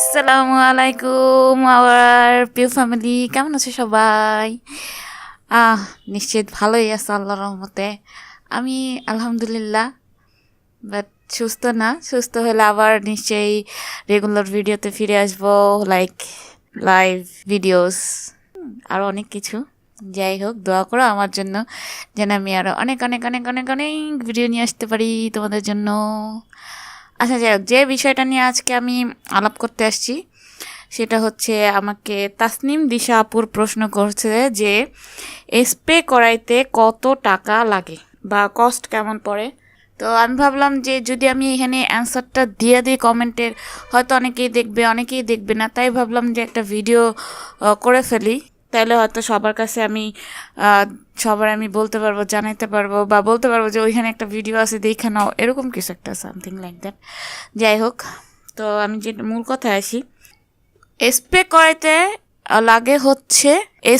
আসসালামু আলাইকুম, আওয়ার প্রিয় ফ্যামিলি কেমন আছে সবাই? আহ, নিশ্চিত ভালোই আছে আল্লাহর রহমতে। আমি আলহামদুলিল্লাহ বাট সুস্থ না, সুস্থ হলে আবার নিশ্চয়ই রেগুলার ভিডিওতে ফিরে আসব লাইক লাইভ ভিডিওস আর অনেক কিছু। যাই হোক, দোয়া করো আমার জন্য, যেন আমি আরও অনেক অনেক অনেক অনেক অনেক ভিডিও নিয়ে আসতে পারি তোমাদের জন্য। আচ্ছা যাই হোক, যে বিষয়টা নিয়ে আজকে আমি আলাপ করতে আসছি, সেটা হচ্ছে আমাকে তাসনিম দিশা আপুর প্রশ্ন করছে যে স্প্রে করাইতে কত টাকা লাগে বা কস্ট কেমন পড়ে? তো আমি ভাবলাম যে, যদি আমি এখানে অ্যান্সারটা দিয়ে দিই কমেন্টের হয়তো অনেকেই দেখবে অনেকেই দেখবে না, তাই ভাবলাম যে একটা ভিডিও করে ফেলি। তাহলে হয়তো সবার কাছে আমি সবার আমি বলতে পারব, জানাইতে পারব বা বলতে পারব যে ওইখানে একটা ভিডিও আছে, দেখে নাও, এরকম কিছু একটা সামথিং লাইক দ্যাট যাই হোক, তো আমি যে মূল কথায় আসি। স্প্রে করাইতে লাগে হচ্ছে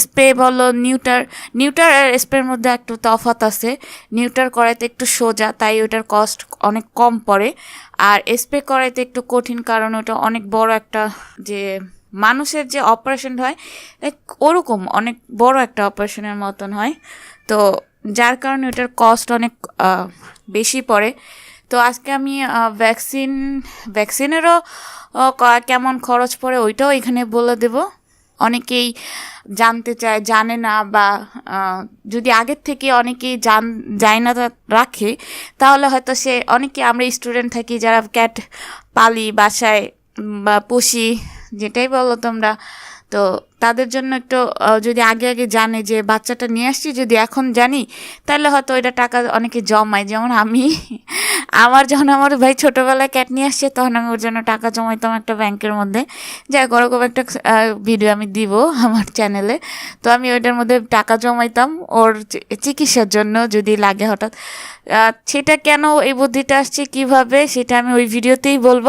স্প্রে বলো নিউটার নিউটার আর স্প্রের মধ্যে একটু তফাত আছে। নিউটার করাইতে একটু সোজা, তাই ওটার কস্ট অনেক কম পড়ে। আর স্প্রে করাইতে একটু কঠিন, কারণ ওটা অনেক বড় একটা যে মানুষের যে অপারেশন হয় ওরকম অনেক বড় একটা অপারেশনের মতন হয়। তো যার কারণে ওটার কস্ট অনেক বেশি পড়ে। তো আজকে আমি ভ্যাকসিন ভ্যাকসিনেরও কেমন খরচ পড়ে ওইটাও এখানে বলে দেব। অনেকেই জানতে চায়, জানে না বা যদি আগের থেকে অনেকেই জান, যায় না রাখে, তাহলে হয়তো সে, অনেকে আমরা স্টুডেন্ট থাকি যারা ক্যাট পালি, বাসায় বা পুষি যেটাই বলো তোমরা। তো তাদের জন্য একটু যদি আগে আগে জানে যে বাচ্চাটা নিয়ে আসছি, যদি এখন জানি, তাহলে হয়তো ওইটা টাকা অনেকে জমায়। যেমন আমি, আমার যখন আমার ভাই ছোটোবেলায় ক্যাট নিয়ে আসছে, তখন আমি ওর জন্য টাকা জমাইতাম একটা ব্যাংকের মধ্যে। যাই ওরকম একটা ভিডিও আমি দিব আমার চ্যানেলে তো আমি ওইটার মধ্যে টাকা জমাইতাম ওর চিকিৎসার জন্য যদি লাগে হঠাৎ। সেটা কেন এই বুদ্ধিটা আসছে, কীভাবে, সেটা আমি ওই ভিডিওতেই বলব।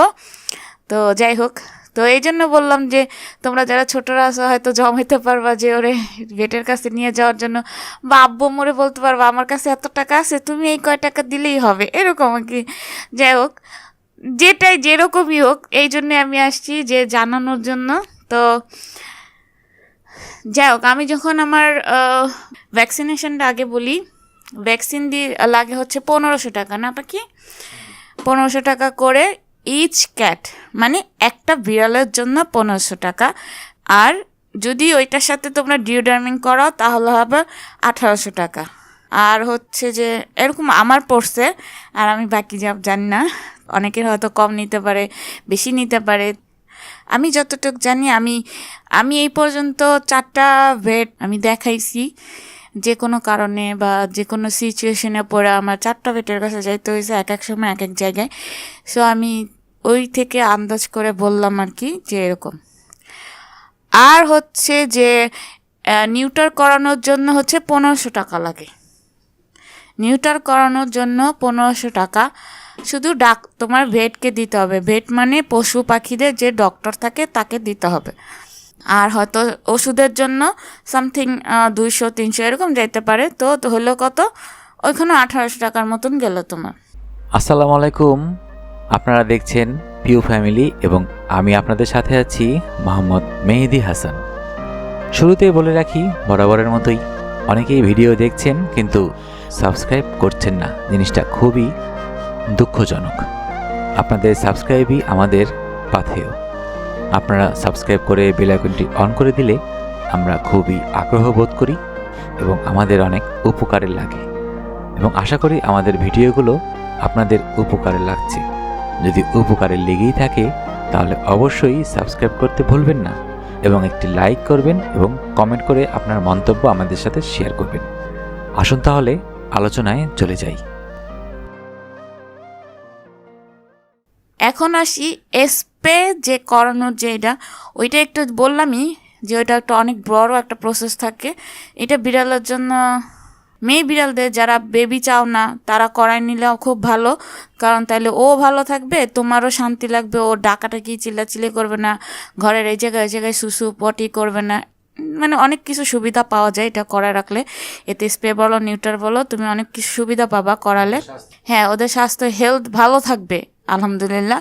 তো যাই হোক। তো এই জন্য বললাম যে, তোমরা যারা ছোটরা আছো, হয়তো জমাইতে পারবা যে, ওরে ভেটের কাছে নিয়ে যাওয়ার জন্য। বা আব্বু মোরে বলতে পারবা, আমার কাছে এত টাকা আছে, তুমি এই কয় টাকা দিলেই হবে। এরকম আর কি। যাই হোক, যেটাই যেরকমই হোক এই জন্যে আমি আসছি যে, জানানোর জন্য। তো যাই হোক, আমি যখন আমার ভ্যাকসিনেশনটা আগে বলি ভ্যাকসিন দিয়ে লাগে হচ্ছে পনেরোশো টাকা, না পাখি পনেরোশো টাকা করে ইচ ক্যাট মানে একটা বিড়ালের জন্য পনেরোশো টাকা। আর যদি ওইটার সাথে তোমরা ডিওডার্মিং করো, তাহলে হবে আঠারোশো টাকা। আর হচ্ছে যে, এরকম আমার পড়ছে, আর আমি বাকি যা জানি না। অনেকের হয়তো কম নিতে পারে, বেশি নিতে পারে। আমি যতটুকু জানি, আমি আমি এই পর্যন্ত চারটা ভেট আমি দেখাইছি। যে কোনো কারণে বা যে কোনো সিচুয়েশনে পড়ে আমার চারটা ভেটের কাছে যাইতে হয়েছে এক এক সময়, এক এক জায়গায়। সো আমি ওই থেকে আন্দাজ করে বললাম আর কি যে এরকম। আর হচ্ছে যে নিউটার করানোর জন্য হচ্ছে পনেরোশো টাকা লাগে। নিউটার করানোর জন্য পনেরোশো টাকা। শুধু ডাক, তোমার ভেটকে দিতে হবে। ভেট মানে পশু পাখিদের যে ডক্টর থাকে তাকে দিতে হবে। আর হয়তো ওষুধের জন্য সামথিং দুইশো, তিনশো এরকম যাইতে পারে। তো হলো কত? ওইখানে আঠারোশো টাকার মতন গেল তোমার। আসসালামু আলাইকুম। আপনারা দেখছেন পিউ ফ্যামিলি এবং আমি আপনাদের সাথে আছি মোহাম্মদ মেহেদি হাসান। শুরুতেই বলে রাখি, বরাবরের মতোই অনেকেই ভিডিও দেখছেন কিন্তু সাবস্ক্রাইব করছেন না। জিনিসটা খুবই দুঃখজনক। আপনাদের সাবস্ক্রাইবই আমাদের পাথেয়। আপনারা সাবস্ক্রাইব করে বেল আইকনটি অন করে দিলে আমরা খুবই আগ্রহ বোধ করি এবং আমাদের অনেক উপকারে লাগে। এবং আশা করি আমাদের ভিডিওগুলো আপনাদের উপকারে লাগছে। যদি উপকারে লেগেই থাকে, তাহলে অবশ্যই সাবস্ক্রাইব করতে ভুলবেন না এবং একটি লাইক করবেন এবং কমেন্ট করে আপনার মন্তব্য আমাদের সাথে শেয়ার করবেন। আসুন তাহলে আলোচনায় চলে যাই। এখন আসি স্প্রে যে করানোর যে এটা ওইটা একটু বললামই যে ওইটা একটা অনেক বড় একটা প্রসেস থাকে। এটা বিড়ালের জন্য মেয়ে বিড়ালদের যারা বেবি চাও না তারা করায় নিলেও খুব ভালো। কারণ তাহলে ও ভালো থাকবে তোমারও শান্তি লাগবে ও ডাকাটাকি চিল্লাচিল্লি করবে না ঘরের এই জায়গায় ওই জায়গায় সুসু পটি করবে না। মানে অনেক কিছু সুবিধা পাওয়া যায় এটা করে রাখলে। এতে স্প্রে বলো নিউটার বলো তুমি অনেক কিছু সুবিধা পাবা করালে। হ্যাঁ ওদের স্বাস্থ্য হেলথ ভালো থাকবে। আলহামদুলিল্লাহ।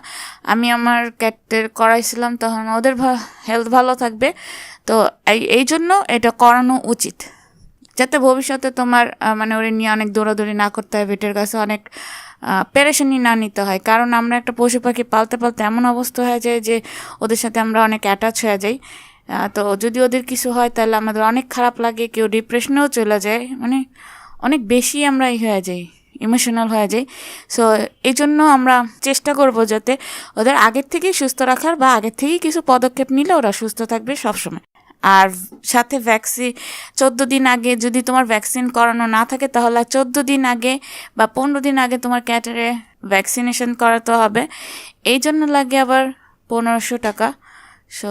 আমি আমার ক্যাটের করাইছিলাম, তখন ওদের হেলথ ভালো থাকবে। তো এই এই জন্য এটা করানো উচিত। যাতে ভবিষ্যতে তোমার মানে ওরে নিয়ে অনেক দৌড়াদৌড়ি না করতে হয় ভেটের কাছে অনেক পেরেশানি না নিতে হয়। কারণ আমরা একটা পশু পাখি পালতে পালতে এমন অবস্থা হয়ে যায় যে, ওদের সাথে আমরা অনেক অ্যাটাচ হয়ে যাই। তো যদি ওদের কিছু হয়, তাহলে আমাদের অনেক খারাপ লাগে, কেউ ডিপ্রেশনেও চলে যায়। মানে অনেক বেশি আমরা ই হয়ে যাই। ইমোশনাল হয়ে যাই। সো এই জন্য আমরা চেষ্টা করব যাতে ওদের আগের থেকেই সুস্থ রাখার বা আগের থেকেই কিছু পদক্ষেপ নিলে ওরা সুস্থ থাকবে সবসময়। আর সাথে ভ্যাকসিন চোদ্দ দিন আগে যদি তোমার ভ্যাকসিন করানো না থাকে, তাহলে চোদ্দ দিন আগে বা পনেরো দিন আগে তোমার ক্যাটারে ভ্যাকসিনেশন করাতে হবে। এই জন্য লাগে আবার পনেরোশো টাকা। সো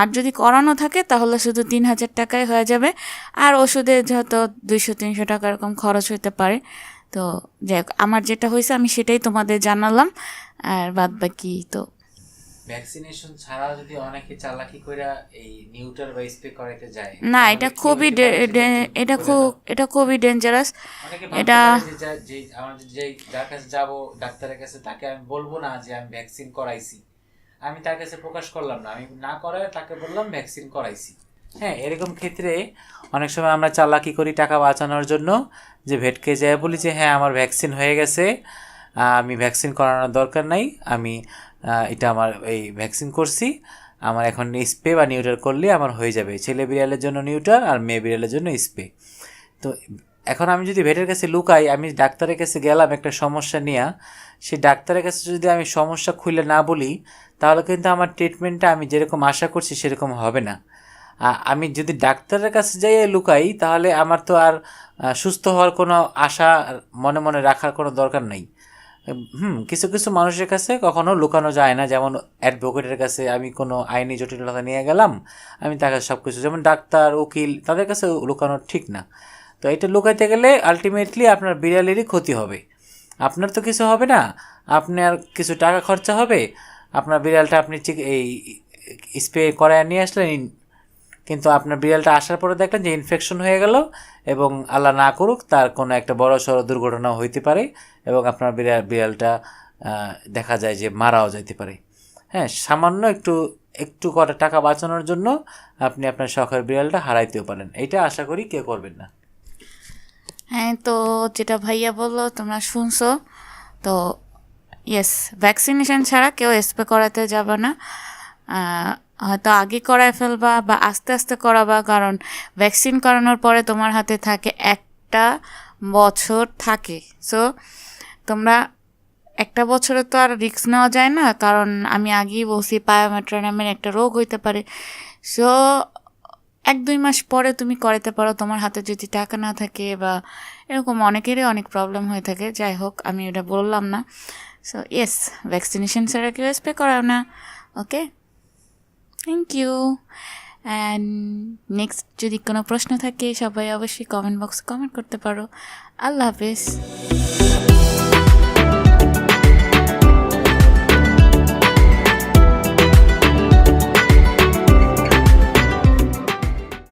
আর যদি করানো থাকে, তাহলে শুধু তিন হাজার টাকায় হয়ে যাবে। আর ওষুধে যত দুইশো, তিনশো টাকা এরকম খরচ হতে পারে। তো যাই হোক, আমার যেটা হয়েছে আমি সেটাই তোমাদের জানালাম আর বাদ বাকি তো। ভ্যাকসিনেশন ছাড়া যদি অনেকে চালাকি কইরা এই নিউটার বা স্প্রে করাইতে যায় না এটা খুবই এটা খুব এটা খুবই ডেঞ্জারাস এটা- যে আমাদের যে যার কাছে যাব ডাক্তারের কাছে তাকে আমি বলব না যে আমি ভ্যাকসিন করাইছি। আমি তার কাছে প্রকাশ করলাম না আমি না করায় তাকে বললাম ভ্যাকসিন করাইছি। হ্যাঁ এরকম ক্ষেত্রে অনেক সময় আমরা চালাকি করি টাকা বাঁচানোর জন্য, যে ভেটকে যায়, বলি যে হ্যাঁ আমার ভ্যাকসিন হয়ে গেছে, আমি ভ্যাকসিন করানোর দরকার নাই, আমি এটা আমার এই ভ্যাকসিন করছি, আমার এখন স্প্রে বা নিউটার করলে আমার হয়ে যাবে। ছেলে বিড়ালের জন্য নিউটার আর মেয়ে বিড়ালের জন্য স্প্রে। তো এখন আমি যদি ভেটের কাছে লুকাই, আমি ডাক্তারের কাছে গেলাম একটা সমস্যা নিয়ে, সেই ডাক্তারের কাছে যদি আমি সমস্যা খুলে না বলি, তাহলে কিন্তু আমার ট্রিটমেন্টটা আমি যেরকম আশা করছি সেরকম হবে না। আমি যদি ডাক্তারের কাছে যাই লুকাই, তাহলে আমার তো আর সুস্থ হওয়ার কোনো আশা মনে মনে রাখার কোনো দরকার নেই। হুম, কিছু কিছু মানুষের কাছে কখনো লুকানো যায় না। যেমন অ্যাডভোকেটের কাছে আমি কোনো আইনি জটিলতা নিয়ে গেলাম, আমি তার কাছে সব কিছু যেমন ডাক্তার, উকিল, তাদের কাছে লুকানো ঠিক না। তো এটা লুকাইতে গেলে আলটিমেটলি আপনার বিড়ালেরই ক্ষতি হবে। আপনার তো কিছু হবে না আপনার কিছু টাকা খরচা হবে। আপনার বিড়ালটা আপনি ঠিক এই স্প্রে করায় নিয়ে আসলেন কিন্তু আপনার বিড়ালটা আসার পরে দেখলেন যে ইনফেকশন হয়ে গেল এবং আল্লাহ না করুক, তার কোনো একটা বড় সড়ো দুর্ঘটনা হইতে পারে এবং আপনার বিড়াল বিড়ালটা দেখা যায় যে মারাও যেতে পারে। হ্যাঁ সামান্য একটু একটু কটা টাকা বাঁচানোর জন্য আপনি আপনার শখের বিড়ালটা হারাইতেও পারেন। এটা আশা করি কেউ করবেন না। হ্যাঁ তো যেটা ভাইয়া বলল, তোমরা শুনছো। তো ইয়েস ভ্যাকসিনেশন ছাড়া কেউ স্প্রে করাতে যাবে না। হয়তো আগে করায় ফেলবা বা আস্তে আস্তে করাবা, কারণ ভ্যাকসিন করানোর পরে তোমার হাতে থাকে একটা বছর থাকে। সো তোমরা একটা বছরে তো আর রিস্ক নেওয়া যায় না, কারণ আমি আগেই বলছি পায়োমেট্রা নামের একটা রোগ হইতে পারে। সো এক দুই মাস পরে তুমি করাতে পারো, তোমার হাতে যদি টাকা না থাকে বা এরকম অনেকেরই অনেক প্রবলেম হয়ে থাকে। যাই হোক, আমি ওটা বললাম না। সো ইয়েস ভ্যাকসিনেশন ছাড়া কেউ স্প্রে করাও না okay thank you and next যদি কোনো প্রশ্ন থাকে, সবাই অবশ্যই কমেন্ট বক্সে কমেন্ট করতে পারো। আল্লাহ হাফেজ।